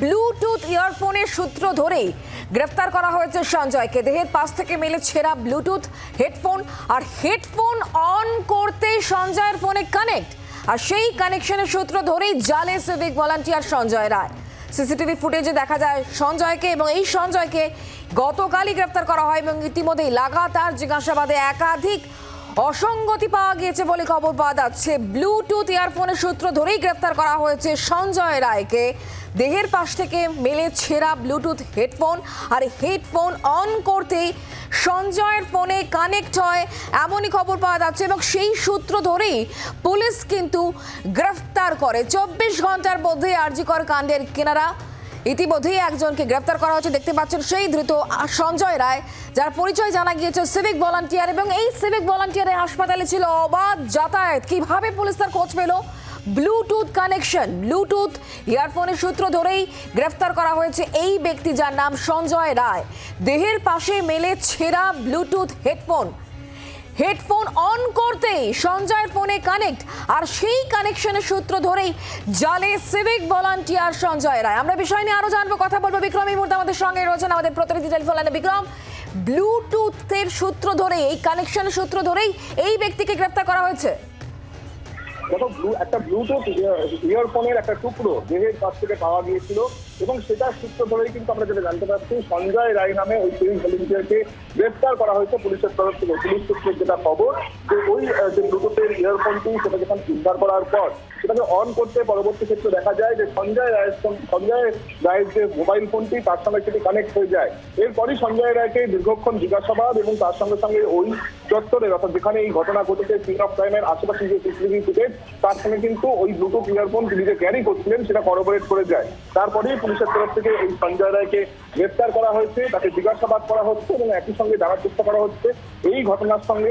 Bluetooth ইয়ারফোনের সূত্র ধরেই গ্রেফতার করা হয়েছে সঞ্জয়কে। দেহের পাশ থেকে মেলে ছেঁড়া ব্লুটুথ হেডফোন আর হেডফোন অন করতেই সঞ্জয়ের ফোনে কানেক্ট। আর সেই কানেকশনের সূত্র ধরেই জালে civic volunteer Sanjay Roy. CCTV ফুটেজে দেখা যায় সঞ্জয়কে এবং এই সঞ্জয়কে গতকালই গ্রেফতার করা হয় এবং ইতিমধ্যেই লাগাতার জিজ্ঞাসাবাদে একাধিক অসঙ্গতি পাওয়া গিয়েছে বলে খবর পাওয়া যাচ্ছে। ব্লুটুথ ইয়ারফোনের সূত্র ধরেই গ্রেফতার করা হয়েছে সঞ্জয় রায়কে। দেহের পাশ থেকে মেলে ছেঁড়া ব্লুটুথ হেডফোন আর হেডফোন অন করতেই সঞ্জয়ের ফোনে কানেক্ট হয় এমনই খবর পাওয়া যাচ্ছে এবং সেই সূত্র ধরেই পুলিশ কিন্তু গ্রেফতার করে। চব্বিশ ঘণ্টার মধ্যে আরজিকর কাণ্ডের কিনারা ইতিমধ্যেই একজনকে গ্রেফতার করা হয়েছে। দেখতে পাচ্ছেন সেই ধৃত সঞ্জয় রায়, যার পরিচয় জানা গিয়েছে সিভিক ভলান্টিয়ার এবং এই সিভিক ভলান্টিয়ারের হাসপাতালে ছিল অবাধ যাতায়াত। কীভাবে পুলিশ তার খোঁজ পেল? ব্লুটুথ কানেকশন, ব্লুটুথ ইয়ারফোনের সূত্র ধরেই গ্রেফতার করা হয়েছে এই ব্যক্তি যার নাম সঞ্জয় রায়। দেহের পাশে মেলে ছেঁড়া ব্লুটুথ হেডফোন। হেডফোন অন করতেই সঞ্জয়ের ফোনে কানেক্ট। আর সেই কানেকশনের সূত্র ধরেই জালে সিভিক ভলান্টিয়ার সঞ্জয় রায়। আমরা বিষয় নিয়ে আরও জানব, কথা বলব। বিক্রম, এই মুহূর্তে আমাদের সঙ্গে রয়েছেন আমাদের প্রতিনিধি টেলিফোন লাইনে। বিক্রম ব্লুটুথের সূত্র ধরে এই কানেকশনের সূত্র ধরেই এই ব্যক্তিকে গ্রেফতার করা হয়েছে। দেখো একটা ব্লুটুথ ইয়ারফোনের একটা টুকরো দেহের কাছ থেকে পাওয়া গিয়েছিল। এবং সেটা সূত্র ধরেই কিন্তু আমরা যেটা জানতে পারছি, সঞ্জয় রায় নামে ওই সিভিল ভলেন্টিয়ারকে গ্রেফতার করা হয়েছে পুলিশের তরফ থেকে। পুলিশ সূত্রে যেটা খবর, যে ওই যে ব্লুটুথের ইয়ারফোনটি সেটা যখন উদ্ধার করার পর সেটাকে অন করতে পরবর্তী ক্ষেত্রে দেখা যায় যে সঞ্জয় রায়ের সঞ্জয় রায়ের যে মোবাইল ফোনটি তার সঙ্গে সেটি কানেক্ট হয়ে যায়। এরপরই সঞ্জয় রায়কে দীর্ঘক্ষণ জিজ্ঞাসাবাদ এবং তার সঙ্গে সঙ্গে ওই চত্বরের, অর্থাৎ যেখানে এই ঘটনা ঘটেছে সিন অফ ক্রাইমের আশেপাশে যে সিসিটিভি ফুটেজ তার সঙ্গে কিন্তু ওই ব্লুটুথ ইয়ারফোন তিনি যে ক্যারি করছিলেন, সেটা করবোরেট করে যায়। তারপরেই পুলিশের তরফ থেকে এই সঞ্জয় রায়কে গ্রেফতার করা হয়েছে, তাকে জিজ্ঞাসাবাদ করা হচ্ছে এবং একই সঙ্গে জানার চেষ্টা করা হচ্ছে, এই ঘটনার সঙ্গে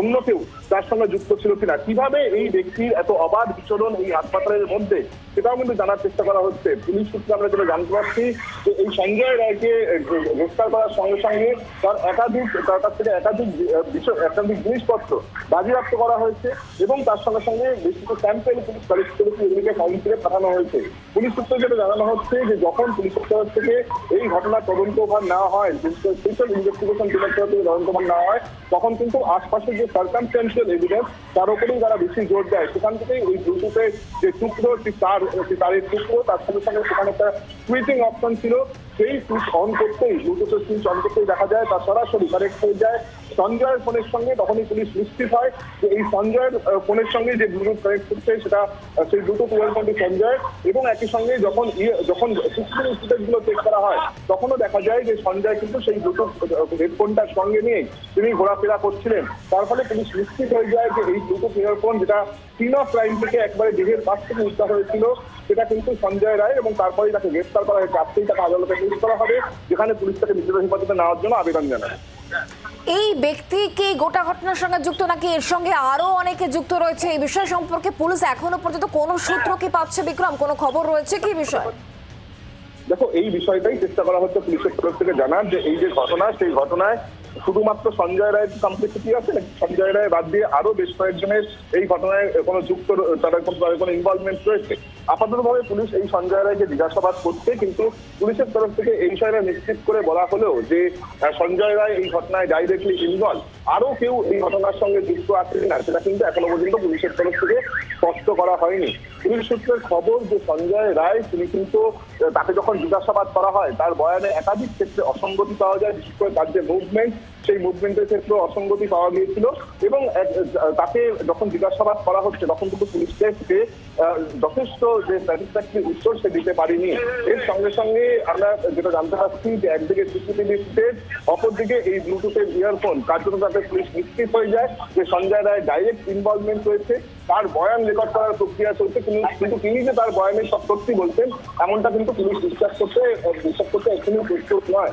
অন্য কেউ তার সঙ্গে যুক্ত ছিল কিনা? কীভাবে এই ব্যক্তির এত অবাধ বিচরণ এই হাসপাতালের মধ্যে? সেটাও কিন্তু জানার চেষ্টা করা হচ্ছে। পুলিশ সূত্রে আমরা যেটা জানতে পারছি যে এই সঞ্জয় রায়কে গ্রেফতার করার সঙ্গে সঙ্গে তার একাধিক, তার কাছ থেকে একাধিক একাধিক জিনিসপত্র বাজেয়াপ্ত করা হয়েছে এবং তার সঙ্গে সঙ্গে বেশ কিছু স্যাম্পেল পুলিশ কালেক্ট করেছে এগুলিকে কাউন্সিলে পাঠানো হয়েছে। পুলিশ সূত্রে যেটা জানানো হচ্ছে যে যখন পুলিশের তরফ থেকে এই ঘটনার তদন্তভার না হয় স্পেশাল ইনভেস্টিগেশন তরফ থেকে তদন্তভার নেওয়া হয়, তখন কিন্তু আশপাশের যে সার্কামস্টেন্সিয়াল এভিডেন্স তার উপরেই তারা বেশি জোর দেয়, সেখান থেকেই ওই ব্লুটুথের যে টুকরো তার তারের টুকরো, তার সঙ্গে সঙ্গে সেখানে একটা সুইচিং অপশন ছিল, সেই সুইচ অন করতেই ব্লুটুথের সুইচ অন করতেই দেখা যায় তা সরাসরি কানেক্ট হয়ে যায়, সঞ্জয়ের ফোনের সঙ্গে তখনই পুলিশ নিশ্চিত হয় যে এই সঞ্জয়ের ফোনের সঙ্গে যে ব্লুটুথ কানেক্ট করছে, সেটা সেই ব্লুটুথ ইয়ারফোনটি সঞ্জয়ের এবং একই সঙ্গে যখন ইয়ে- যখন সিসিটিভি ফুটেজগুলো চেক করা হয় তখনও দেখা যায় যে সঞ্জয় কিন্তু সেই ব্লুটুথ হেডফোনটার সঙ্গে নিয়েই তিনি ঘোরাফেরা করছিলেন। তার ফলে পুলিশ নিশ্চিত হয়ে যায় যে এই ব্লুটুথ ইয়ারফোন যেটা সিন অফ ক্রাইম থেকে একবারে দেহের কাছ থেকে উদ্ধার হয়েছিল, সেটা কিন্তু সঞ্জয় রায় এবং তারপরেই তাকে গ্রেফতার করা হয়েছে। আজকেই তাকে আদালতে পেশ করা হবে, যেখানে পুলিশ তাকে নিজেদের হেফাজতে নেওয়ার জন্য আবেদন জানায়। এই ব্যক্তি কি গোটা ঘটনার সঙ্গে যুক্ত নাকি এর সঙ্গে আরও অনেকে যুক্ত রয়েছে? এই বিষয় সম্পর্কে পুলিশ এখনও পর্যন্ত কোনো সূত্র কি পাচ্ছে বিক্রম? কোনো খবর রয়েছে কি বিষয়? দেখো, এই বিষয়টাই চেষ্টা করা হচ্ছে পুলিশের তরফ থেকে জানার যে এই যে ঘটনা, সেই ঘটনায় শুধুমাত্র সঞ্জয় রায়ের কমপ্লেক্সিটি আছে নাকি? সঞ্জয় রায় বাদ দিয়ে আরও বেশ কয়েকজনের এই ঘটনায় কোনো যুক্ত তারা কোনো ইনভলভমেন্ট রয়েছে? আপাততভাবে পুলিশ এই সঞ্জয় রায়কে জিজ্ঞাসাবাদ করছে, কিন্তু পুলিশের তরফ থেকে এই বিষয়টা নিশ্চিত করে বলা হলেও যে সঞ্জয় রায় এই ঘটনায় ডাইরেক্টলি ইনভলভ। আরও কেউ এই ঘটনার সঙ্গে যুক্ত আছে কিনা সেটা কিন্তু এখনও পর্যন্ত পুলিশের তরফ থেকে স্পষ্ট করা হয়নি। পুলিশ সূত্রের খবর যে, সঞ্জয় রায়, তিনি কিন্তু তাকে যখন জিজ্ঞাসাবাদ করা হয়, তার বয়ানে একাধিক ক্ষেত্রে অসঙ্গতি পাওয়া যায়, বিশেষ করে তার যে মুভমেন্ট সেই মুভমেন্টের ক্ষেত্রে অসঙ্গতি পাওয়া গিয়েছিল এবং তাকে যখন জিজ্ঞাসাবাদ করা হচ্ছে তখন কিন্তু পুলিশকে আহ, যথেষ্ট যে স্যাটিসফ্যাক্টরি উত্তর সে দিতে পারেনি। এর সঙ্গে সঙ্গে আমরা যেটা জানতে পারছি যে একদিকে সিসিটিভি ফুটেজ অপরদিকে এই ব্লুটুথের ইয়ারফোন তার জন্য তাতে পুলিশ নিশ্চিত হয়ে যায় যে সঞ্জয় রায় ডাইরেক্ট ইনভলভমেন্ট রয়েছে তার বয়ান রেকর্ড করার প্রক্রিয়া চলছে কিন্তু কিন্তু তিনি যে তার বয়ানের সব সত্যি বলছেন এমনটা কিন্তু পুলিশ বিশ্বাস করতে বিশ্বাস করতে এখনই প্রস্তুত নয়।